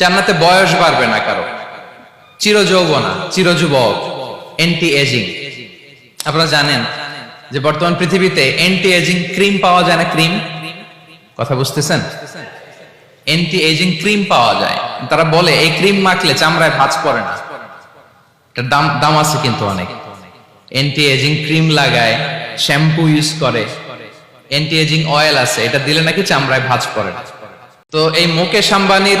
জান্নাতে বয়স বাড়বে না কারও। চিরযৌবনা, চিরযুবক এন্টি এজিং আপনারা জানেন যে বর্তমান পৃথিবীতে এন্টি এজিং ক্রিম পাওয়া যায় না ক্রিম কথা বুঝতেছেন? এন্টি এজিং ক্রিম পাওয়া যায়। তারা বলে, এই ক্রিম মাখলে চামড়ায় ভাঁজ পড়ে না। এটার দাম দাম আছে কিন্তু অনেক। এন্টি এজিং ক্রিম লাগায় শ্যাম্পু ইউজ করে। এন্টি এজিং অয়েল আছে, এটা দিলে নাকি চামড়ায় ভাঁজ পড়ে না। তো এই মুকেশ আম্বানির